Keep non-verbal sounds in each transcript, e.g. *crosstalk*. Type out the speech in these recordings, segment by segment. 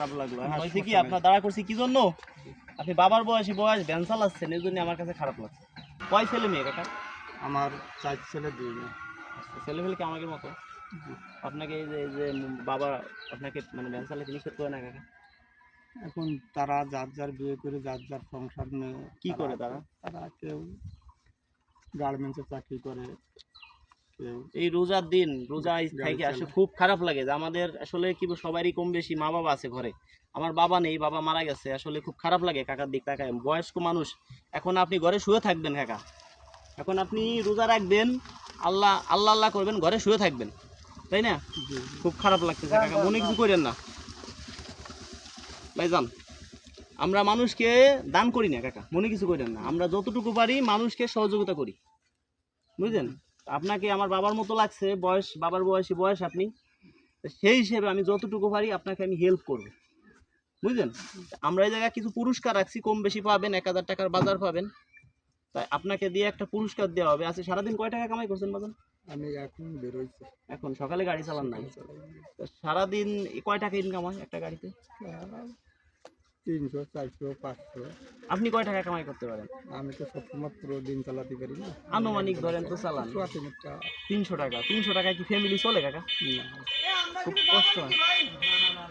হ্যাঁ, হয়েছে কি আপনার দাঁড়া করছি কি জন্য? আপনি বাবার বয়সী বয়স ভ্যান চালাচ্ছেন এই জন্য আমার কাছে খারাপ লাগছে। কয় ছেলে মেয়ে কাকা? আমার চার ছেলে দুই মেয়ে। ছেলে ফেলে কি আমাকে মতো? আপনাকে এই যে যে বাবা আপনাকে মানে ভ্যান চালাতে নিষেধ করে না কাকা? এখন তারা যার যার বিয়ে করে যার যার সংসার নিয়ে কি করে তারা? তারা কেউ গার্মেন্টসে চাকরি করে। এই রোজার দিন রোজা থেকে আসলে খুব খারাপ লাগে যে আমাদের আসলে কি সবারই কম বেশি মা বাবা আছে ঘরে। আমার বাবা নেই বাবা মারা গেছে আসলে খুব খারাপ লাগে কাকার দিক তাকায়। বয়স্ক মানুষ এখন আপনি ঘরে শুয়ে থাকবেন কাকা। এখন আপনি রোজা রাখবেন আল্লাহ আল্লাহ আল্লাহ করবেন ঘরে শুয়ে থাকবেন। তাই না? খুব খারাপ লাগতেছে কাকা মনে কিছু করেন না। ভাইজান আমরা মানুষকে দান করি না কাকা মনে কিছু করেন না। আমরা যতটুকু পারি মানুষকে সহযোগিতা করি। বুঝলেন? আপনাকে আমার বাবার মতো লাগছে বয়স বাবার বয়সী বয়স আপনি সেই হিসেবে আমি যতটুকু পারি আপনাকে আমি হেল্প করব। বুঝলেন? আমরা এই জায়গায় কিছু পুরস্কার রাখছি কম বেশি পাবেন এক হাজার টাকার বাজার পাবেন। তাই আপনাকে দিয়ে একটা পুরস্কার দেওয়া হবে। আচ্ছা সারাদিন কয় টাকা কামাই করছেন বাজান? আমি এখন বেরোইছি। এখন সকালে গাড়ি চালান নাই। তো সারাদিন কয় টাকা ইনকাম হয় একটা গাড়িতে? তিনশো চারশো পাঁচশো। আপনি কয় টাকা কামাই করতে পারেন? আমি তো সবসময় দিন চালাতে পারি না। আনুমানিক ধরেন তো চালান। তিনশো টাকা। তিনশো টাকায় কি ফ্যামিলি চলে কাকা? খুব কষ্ট হয়।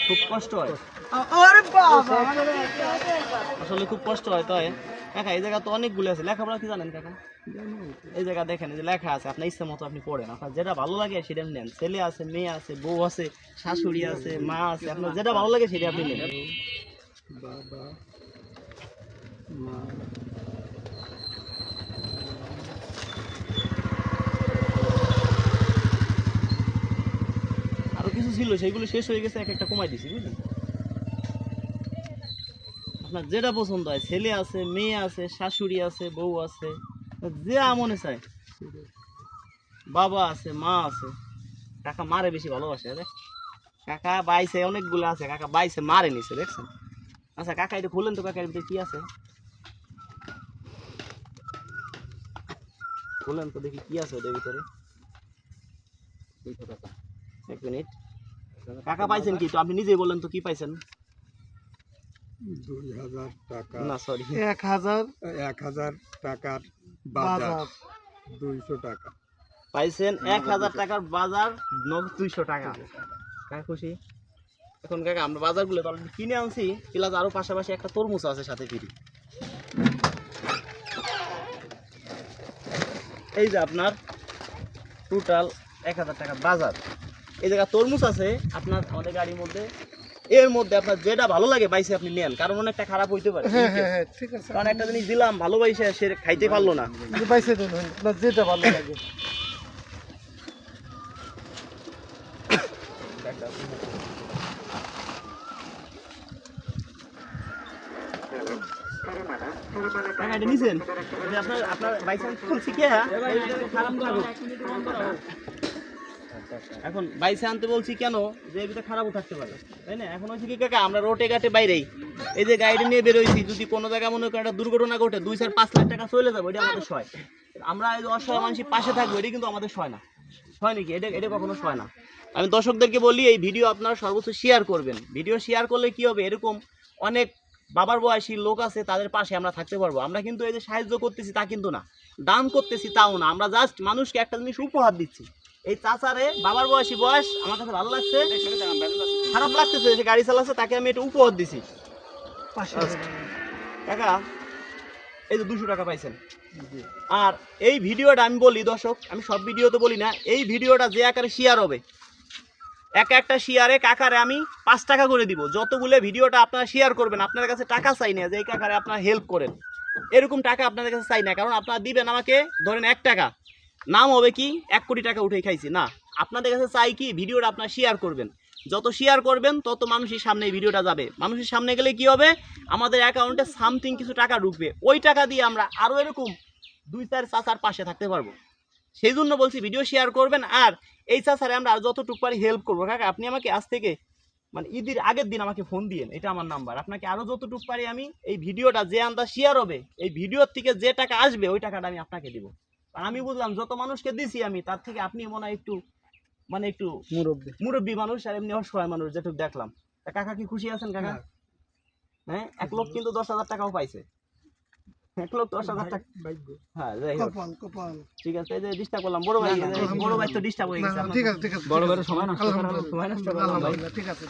খুব কষ্ট হয়? আসলে খুব কষ্ট হয় তাই কাকা এই জায়গা তো অনেকগুলো আছে। লেখাপড়া কি জানেন কাকা? এই জায়গা দেখেন যে লেখা আছে আপনার ইচ্ছা মতো আপনি পড়েন। আপনার যেটা ভালো লাগে সেটা নেন। ছেলে আছে মেয়ে আছে বউ আছে শাশুড়ি আছে মা আছে আপনার যেটা ভালো লাগে সেটা আপনি নেন। বাবা, মা। আরও কিছু ছিল সেগুলো শেষ হয়ে গেছে, এক একটা কমাই দিছি, বুঝলেন? আপনার যেটা পছন্দ হয়, ছেলে আছে, মেয়ে আছে, শাশুড়ি আছে, বউ আছে, যে মনে চায়। বাবা আছে, মা আছে। কাকা মারে বেশি ভালোবাসে, দেখ। কাকা বাইছে, অনেকগুলো আছে, কাকা বাইছে, মারে নিছে, দেখছেন? আচ্ছা কাকা এটা খুলেন তো কাকা এর ভিতরে কি আছে? খুলেন তো দেখি কি আছে ওদের ভিতরে। এক মিনিট। কাকা পাইছেন কি? তো আপনি নিজেই বললেন তো কি পাইছেন? দুই হাজার টাকা। না সরি এক হাজার। এক হাজার টাকার বাজার। দুইশো টাকা। পাইছেন এক হাজার টাকার বাজার দুইশো টাকা। কাকা খুশি? এখন কাকা আমরা বাজারগুলো তো কিনে আনছি প্লাস আরও পাশাপাশি একটা তরমুজ আছে সাথে ফ্রি। এই যে আপনার টোটাল এক হাজার টাকার বাজার। এই জায়গা তরমুজ আছে আপনার আমাদের গাড়ির মধ্যে। এর মধ্যে আপনার যেটা ভালো লাগে বাইসে আপনি নেন কারণ অনেকটা খারাপ হইতে পারে হ্যাঁ কারণ একটা জিনিস দিলাম ভালোবাসে সে খাইতে পারল না। যেটা ভালো লাগে। *coughs* এটা নিছেন? আপনার হ্যাঁ। এখন বাইসে আনতে বলছি কেন? যে ভিতরে খারাপও থাকতে পারে। তাই না? এখন হচ্ছে কি কাকা, আমরা রোটে ঘাটে বাইরেই। এই যে গাড়ি নিয়ে বেরোইছি, যদি কোনো জায়গায় মনে করেন একটা দুর্ঘটনা ঘটে, দুই চার পাঁচ লাখ টাকা চলে যাবে, এটা আমাদের সয়। আমরা এই অসহায় মানুষের পাশে থাকব, এটা কিন্তু আমাদের সয় না। হয় নাকি? এটা এটা কখনো সয় না। আমি দর্শকদেরকে বলি, এই ভিডিও আপনারা সর্বোচ্চ শেয়ার করবেন। ভিডিও শেয়ার করলে কি হবে? এরকম অনেক বাবার বয়সী লোক আছে তাদের পাশে আমরা থাকতে পারব। আমরা কিন্তু এই যে সাহায্য করতেছি তা কিন্তু না। দান করতেছি তাও না। আমরা জাস্ট মানুষকে একটা জিনিস উপহার দিচ্ছি। এই চাচারে বাবার বয়সী বয়স আমার কাছে ভালো লাগছে। খারাপ লাগতেছে সে গাড়ি চালাচ্ছে তাকে আমি এটা উপহার দিছি। কাকা এই যে দুশো টাকা পাইছেন। আর এই ভিডিওটা আমি বলি দর্শক আমি সব ভিডিওতে বলি না এই ভিডিওটা যে আকারে শেয়ার হবে এক একটা শেয়ারে কাকারে আমি পাঁচ টাকা করে দিব। যতগুলো ভিডিওটা আপনারা শেয়ার করবেন, আপনার কাছে টাকা চাই না যে এই কাকারে আপনারা হেল্প করেন। এরকম টাকা আপনাদের কাছে চাই না, কারণ আপনারা দিবেন আমাকে, ধরেন এক টাকা। নাম হবে কি, এক কোটি টাকা উঠে খাইছি। না, আপনাদের কাছে চাই কি, ভিডিওটা আপনারা শেয়ার করবেন। যত শেয়ার করবেন, তত মানুষের সামনে এই ভিডিওটা যাবে। মানুষের সামনে গেলে কি হবে? আমাদের অ্যাকাউন্টে সামথিং কিছু টাকা ঢুকবে। ওই টাকা দিয়ে আমরা আরও এরকম দুই চার চাচার পাশে থাকতে পারব। সেই জন্য বলছি ভিডিও শেয়ার করবেন আর এই চাচারে আমরা আর যতটুকু পারি হেল্প করব। কাকা আপনি আমাকে আজ থেকে মানে ঈদের আগের দিন আমাকে ফোন দিয়েন এটা আমার নাম্বার আপনাকে আরও যতটুকু পারি আমি এই ভিডিওটা যে আন্দা শেয়ার হবে এই ভিডিওর থেকে যে টাকা আসবে ওই টাকাটা আমি আপনাকে দিব। আর আমি বুঝলাম যত মানুষকে দিছি আমি তার থেকে আপনি মনে হয় একটু মানে একটু মুরব্বী। মুরব্বী মানুষ আর এমনি অসহায় মানুষ যেটুকু দেখলাম। কাকা কি খুশি আছেন কাকা? হ্যাঁ। হ্যাঁ এক লোক কিন্তু দশ হাজার টাকাও পাইছে। এক লোক দশ হাজার টাকা। হ্যাঁ যাই হোক। কপাল কপাল। ঠিক আছে এই যে ডিস্টার্ব করলাম বড় ভাই বড় ভাই তো ডিস্টার্ব হয়ে গেছে ঠিক আছে ঠিক আছে বড় ঠিক সময় নষ্ট সময় নষ্ট করলাম ঠিক আছে।